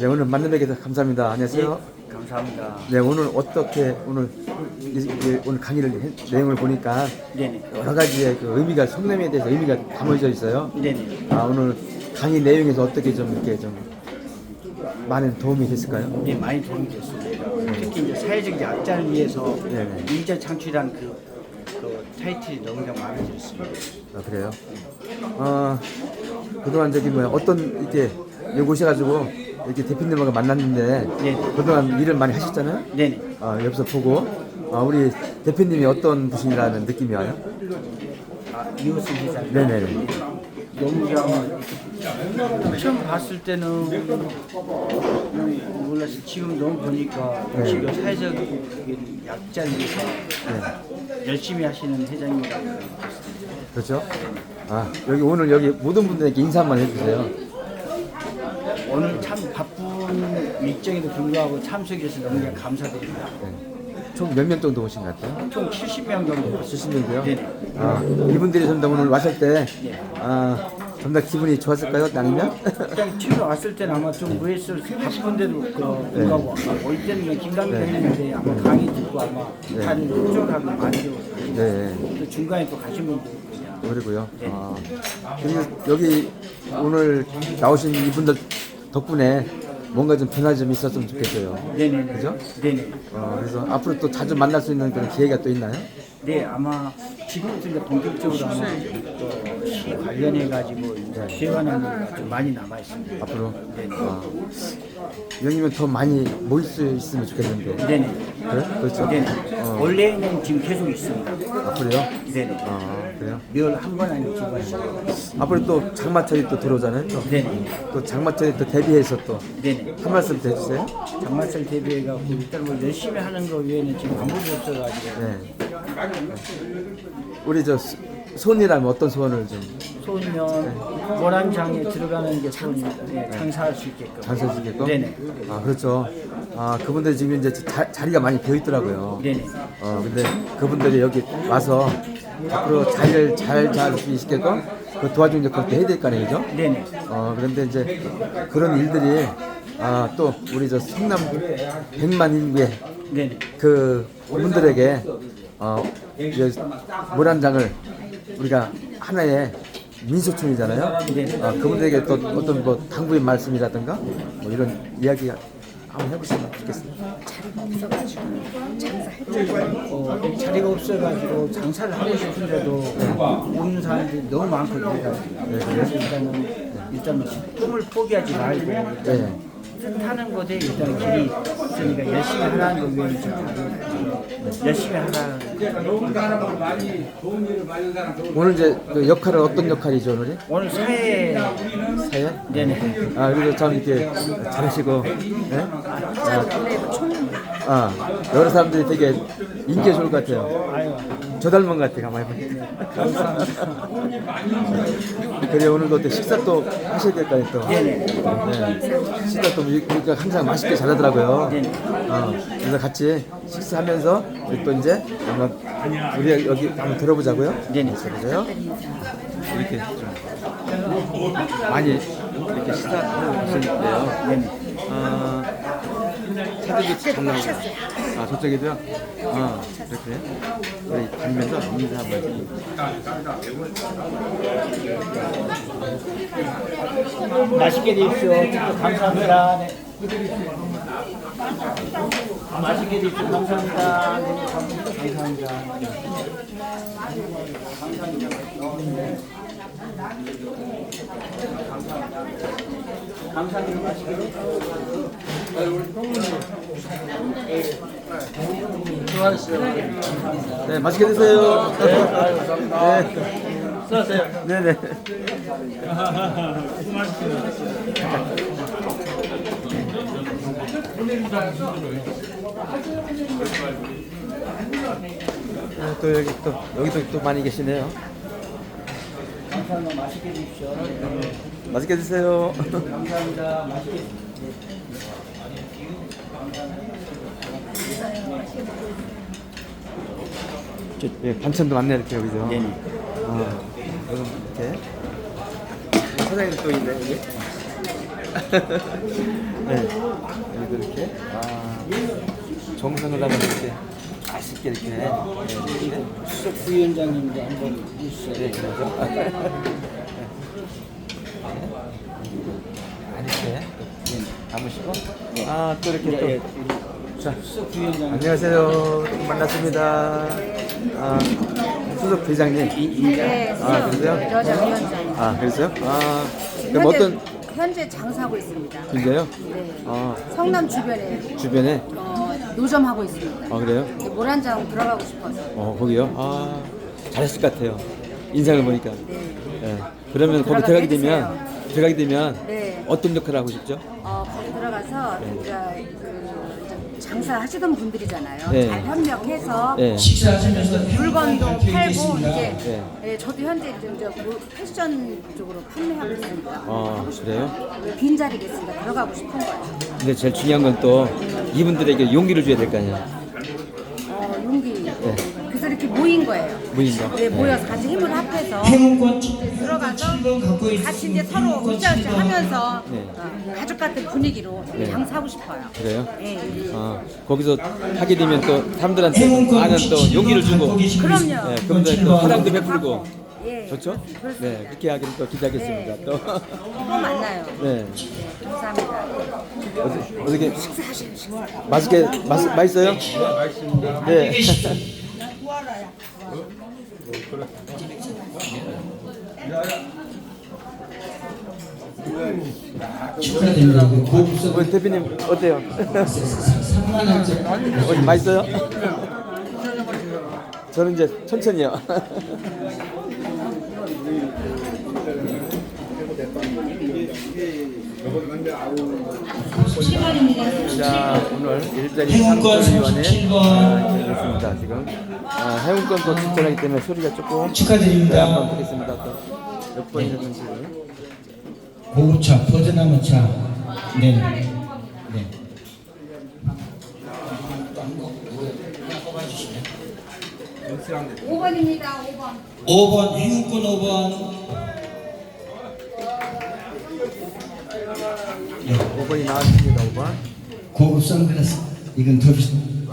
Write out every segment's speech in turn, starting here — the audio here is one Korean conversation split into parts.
네, 오늘 만나 뵙게 돼서 감사합니다. 안녕하세요. 감사합니다. 네, 오늘 어떻게 오늘 이- 이- 오늘 강의를 해- 내용을 보니까 네네. 여러 가지의 그 의미가 성냄에 대해서 의미가 담아져 있어요. 네네. 아, 오늘 강의 내용에서 어떻게 좀 이렇게 좀 많은 도움이 됐을까요? 네, 많이 도움이 됐습니다. 특히 이제 사회적 약자를 위해서 네네. 일자 창출이라는 그, 그 타이틀이 너무나 마음에 들었습니다. 아, 그래요? 어, 그동안 저기 뭐야 어떤 이렇게 여기 오셔가지고 이렇게 대표님하고 만났는데 네. 그동안 일을 많이 하셨잖아요. 네네. 아, 여기서 보고 아, 우리 대표님이 어떤 분이라는 느낌이 와요? 아, 이웃을 회장. 네네네. 너무 그냥 처음 봤을 때는 몰랐어요. 지금 너무 보니까 네. 지금 사회적 약자를 위해서 네. 열심히 하시는 회장님이라고 그렇죠? 아, 여기 오늘 여기 모든 분들에게 인사 한번 해주세요. 오늘 참 일정에도 불구하고 참석해 주셔서 너무 감사드립니다. 네. 총몇 명 정도 오신 것 같아요? 총 70명 정도 70명도요? 네네. 아, 이분들이 좀더 오늘 왔을 때, 네. 아, 좀더 기분이 좋았을까요? 아니면? 그냥 처음에 왔을 때는 아마 좀 의외였을 바쁜데도 그 불구하고 올 때는 그냥 김강민 네. 했는데 아마 강의 듣고 아마 네. 다들 흡족하고 만족 네. 또 중간에 또 가신 분도 그냥 그리고요. 아, 그리고 여기 오늘 나오신 이분들 덕분에 뭔가 좀 변화 좀 있었으면 좋겠어요. 네네네 그죠? 네네 어, 그래서 앞으로 또 자주 만날 수 있는 그런 기회가 또 있나요? 네 아마 지금부터 이제 본격적으로 아마 또 시 관련해 가지고 네. 대화는 좀 많이 남아 있습니다. 앞으로. 네네. 아, 이왕이면 더 많이 모일 수 있으면 좋겠는데. 네 네. 그래? 그렇죠? 네 네. 어, 원래는 지금 계속 있습니다. 앞으로요? 네 네. 아, 그래요? 멸한번 아니고 두 번씩. 앞으로 또 장마철이 또 들어오잖아요. 또, 네 네. 또 장마철에 또 대비해서 또 한 네 네. 말씀 더 해주세요. 장마철 대비해가고 일단 뭐 열심히 하는 거 외에는 지금 아무것도 없어 가지고 네. 우리 저 소- 소원이라면 어떤 소원을 좀 소년 모란장에 들어가는 게 소원입니다. 네, 장사할 수 있게끔. 장사할 수 있게끔? 네네. 아 그렇죠. 아 그분들 지금 이제 자, 자리가 많이 비어 있더라고요. 네네. 어 근데 그분들이 여기 와서 앞으로 자리를 잘잘수 있게끔 그 도와주는 역할도 해야 될 거 아니에요, 그죠? 네네. 어 그런데 이제 그런 일들이 아 또 우리 저 성남 백만 인구의 네네. 그 분들에게 어 이제 모란장을 우리가 하나의 민소촌이잖아요. 네. 어, 그분들에게 또 어떤 뭐 당부의 말씀이라든가 뭐 이런 이야기 한번 해보시면 좋겠습니다. 어, 자리가 없어가지고 장사를 하고 싶은데도 오는 사람들이 너무 많고 그래가지고 그래서 일단은 일단은 꿈을 포기하지 말고 일단 네. 뜻하는 곳에 일단 길이 있으니까 열심히 하라는 거 외에는 지금 열심히 하라는 오늘 이제 그 역할은 어떤 역할이죠 오늘이? 오늘 사회 사연? 네네 아 그래서 참 이렇게 잘하시고 네? 아, 아 여러 사람들이 되게 인기가 좋을 것 같아요. 저 닮은 것 같아 가만히 보니까. 그래 오늘도 또 식사 또 하셔야 될 거 아니에요 또. 네네 네. 식사 또 우리가 항상 맛있게 잘하더라고요. 네네. 어, 그래서 같이 식사하면서 우리 또 이제 한번 우리 여기 한번 들어보자고요. 네네 그래요? 이렇게 좀 많이 이렇게 식사하고 계시는데요. 어, 차들도 잘 나오고. 아, 저쪽에도요? 어, 이렇게. 우리 다니면서 인사 한번. 맛있게 드십시오. 감사합니다. 네. 맛있게 드십시오. 감사합니다. 네, 감사합니다. 감사합니다. 맛있게. 수고하셨어요. 감사합니다. 네, 맛있게 드세요. 네, 아유, 감사합니다. 네. 수고하세요. 네네. 아, 또 여기 또 여기도 또 많이 계시네요. 감사합니다. 맛있게 드십시오. 맛있게 드세요. 감사합니다. 맛있게 저, 예, 반찬도 많네 이렇게 여기죠. 네네. 아, 여기 이렇게 사장님 또 있네 여기. 네. 여기도 이렇게 아, 정성을 담아 이렇게 맛있게 이렇게 네, 수석 부위원장님도 한번 해주세요. 네, 그래서 이렇게 담으시고 아또 이렇게 또 예, 자, 안녕하세요. 반갑습니다. 아, 수석 회장님. 네, 아, 그러세요? 여자 위원장. 아, 그랬어요? 아, 그럼 현재, 어떤 현재 장사하고 있습니다. 분이세요? 네. 아, 성남 주변에 주변에? 어, 노점하고 있습니다. 아, 그래요? 네, 모란장 들어가고 싶어서. 어, 거기요? 아, 잘했을 것 같아요. 인상을 보니까. 네. 예. 그러면 거기 들어가게 들어가게 되면, 들어가게 되면 네. 어떤 역할을 하고 싶죠? 어, 거기 들어가서 네. 그 장사하시던 분들이잖아요. 네. 잘 협력해서 예. 식사하시면서 물건도 팔고. 이제 네. 예, 저도 현재 이제 이제 뭐 패션 쪽으로 판매하고 있으니까 아, 하고 싶어요. 그래요? 빈 자리겠으니까 들어가고 싶은 거예요. 근데 제일 중요한 건 또 이분들에게 용기를 줘야 될 거 아니에요? 어, 용기. 이렇게 모인 거예요. 모인 거? 네, 모여서 같이 힘을 합해서 들어가서 7번 갖고 같이 이제. 서로 으쌰으쌰 7번. 하면서 네. 어, 가족 같은 분위기로 네. 장사하고 싶어요. 그래요? 예, 예. 아, 거기서 하게 되면 또 사람들한테 많은 또 7번 용기를 주고 그럼요. 분 네, 그럼 또 7번. 사랑도 베풀고 예. 좋죠? 그렇습니다. 네, 그렇게 하기를 또 기대하겠습니다. 네. 또 또 만나요. 네, 감사합니다. 어떻게, 맛있게 맛 맛있어요? 맛있습니다. 네. 축하드립니다. 그 우리 대표님 어때요? 3만 원짜리 어, 맛있어요? 저는 이제 천천히요. 자 오늘 일자리 상권위원회 37번. 아, 되겠습니다 지금 아, 행운권 또 출전하기 때문에 소리가 조금 네, 축하드립니다. 한번 보겠습니다 또몇 번이었는지 고급차 버드나무 차. 네. 네. 5번입니다. 5번. 5번 행운권 5번. 5번이 나왔습니다 5번 고급 선글라스. 이건 더 비쌉니다.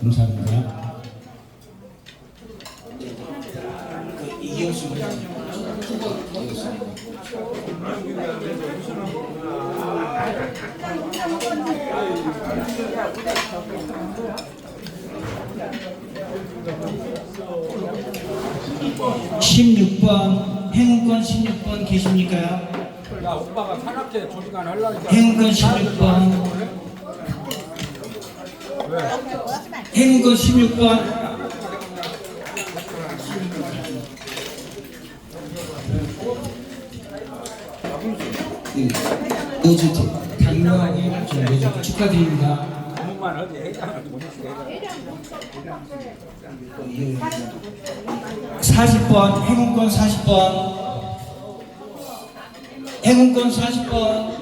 감사합니다. 그 이경수 (16번) 행운권 (16번) 계십니까? 야 오빠가 산악회 조직안 하려니까 행운권 16번 행운권 16번 노주택 당뇨하게 노주택 축하드립니다. 공무만 하지 회장은 못 했어 40번 행운권 40번 행운권 40번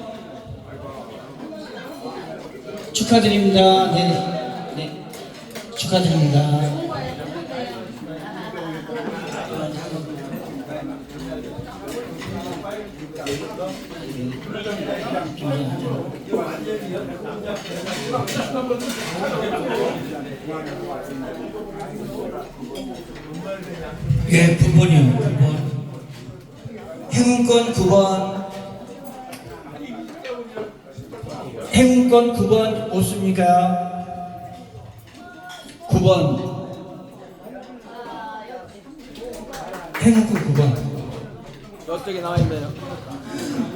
축하드립니다. 네, 네. 축하드립니다. 예, 9번이요. 9번. 행운권 9번. 행운권 9번 없습니까? 9번. 행운권 9번. 저쪽에 나와 있네요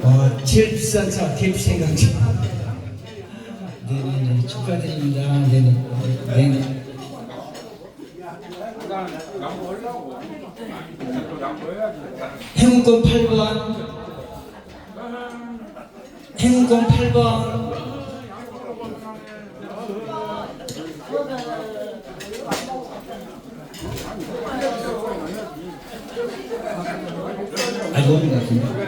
어, 제일 비싼 차, 갭 생강차. 네네네, 축하드립니다. 네네. 네네. 행운권 8번. 행운권 8번. 아, 너무 같은데.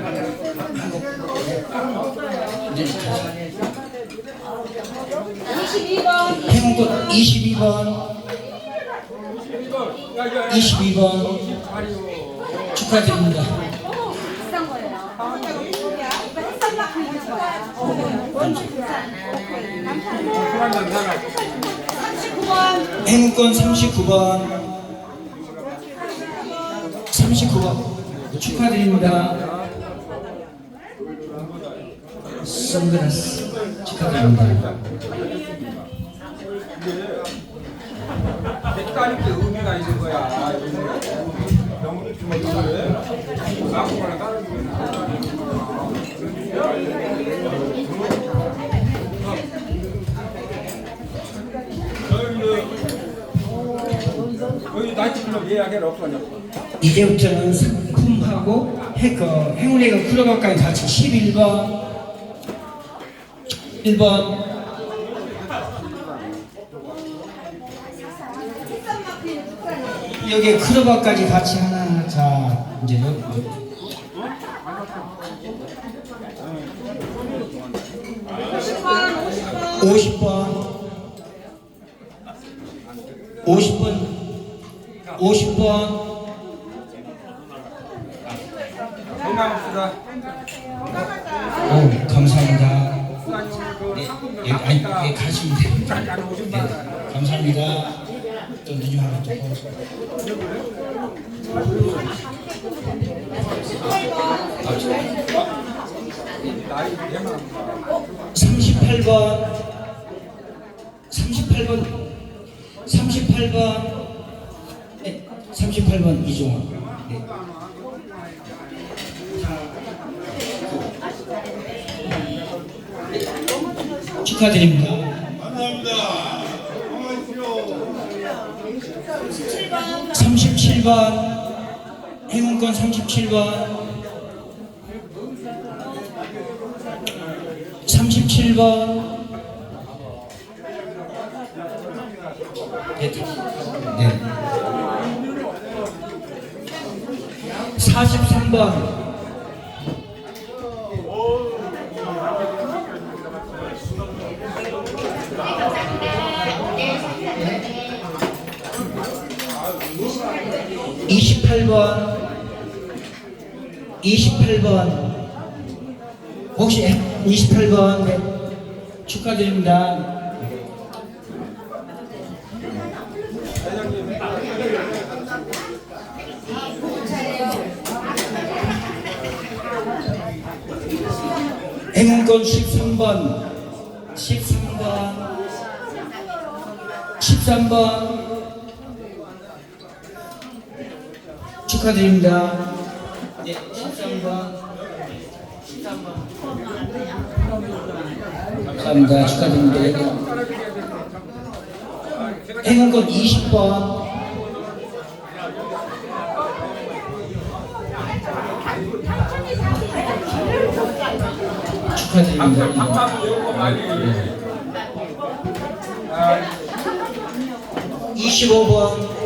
행운권 22번. 22번. 축하드립니다. 비싼 거예요. 행운권 39번. 39번. 축하드립니다. 선글라스. 축하드립니다 이제부터는 상품하고 해, 그 행운의 그 클로버까지 같이 11번. 1번. 여기 클로버까지 같이 하나 자 이제 여기 50번. 50번 50번 건강합시다. 오, 감사합니다. 네, 예, 아니. 예, 가시면 됩니다. 네, 분. 감사합니다. 또 늦은 하나. 나이 대만. 38번 38번 38번 네, 38번 이종원 네. 축하드립니다. 감사합니다. 37번 행운권 37번 37번 네. 네. 43번. (28번) (28번) 혹시 28번. 네. 축하드립니다. 행운권 13번 13번 13번 축하드립니다. 네, 13번 감사합니다. 축하드립니다. 행운권 20번. 축하드립니다. 아, 25번.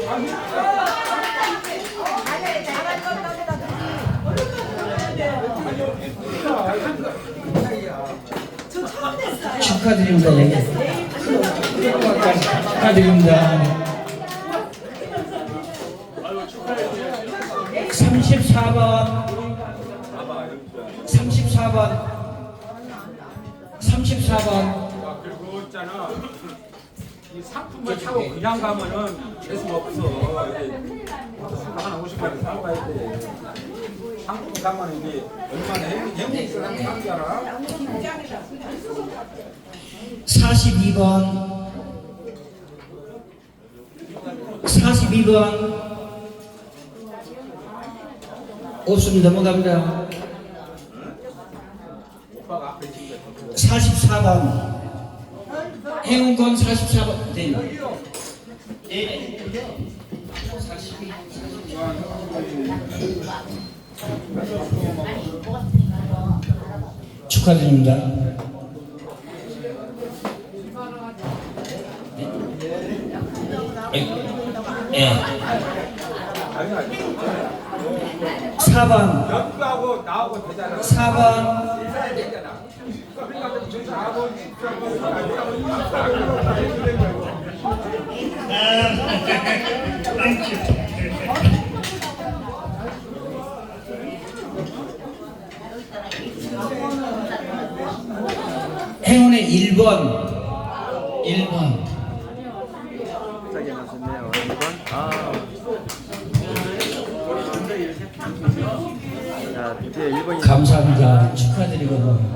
축하드립니다. 예. 축하드립니다. 34번. 아, 그리고 있잖아. 이 상품을 타고 그냥 가면은 재수 없어. 이게 하나 50원에 사고 가야 돼. 상품 가면 이게 얼마나 행복, 행복스러운 사는 줄 알아? 42번 42번 없습니다 넘어갑니다 오빠가 앞에 있는 게 44번 행운권 44번 네. 네. 축하드립니다. 예. 예. 아니야. 4번, 연구하고 나하고 되잖아. 4번, 나하고 1번 1번 갑자기 나섰네요. 1번. 아. 자, 드디어 1번이 감사합니다. 축하드리고.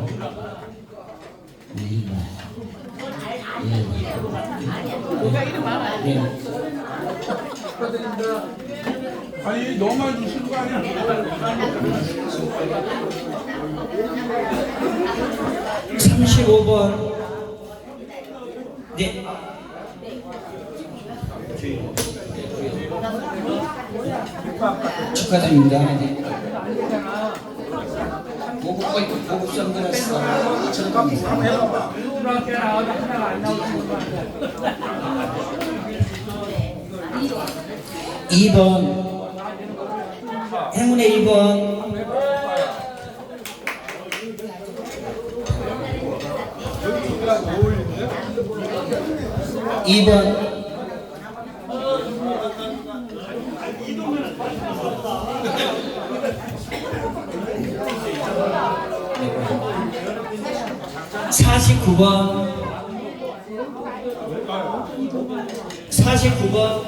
35번. 네. 축하드립니다. 네. 보급 보급 선글라스 잠깐만. 이번 행운의 2번 이번. 사십구 번. 사십구 번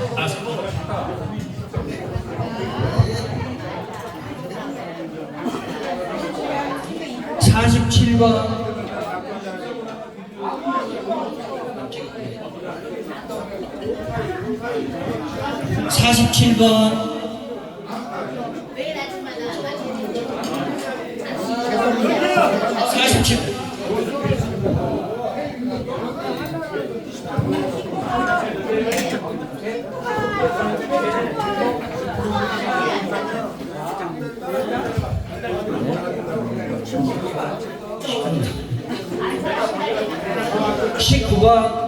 식당 47번47번 사십칠 십구 번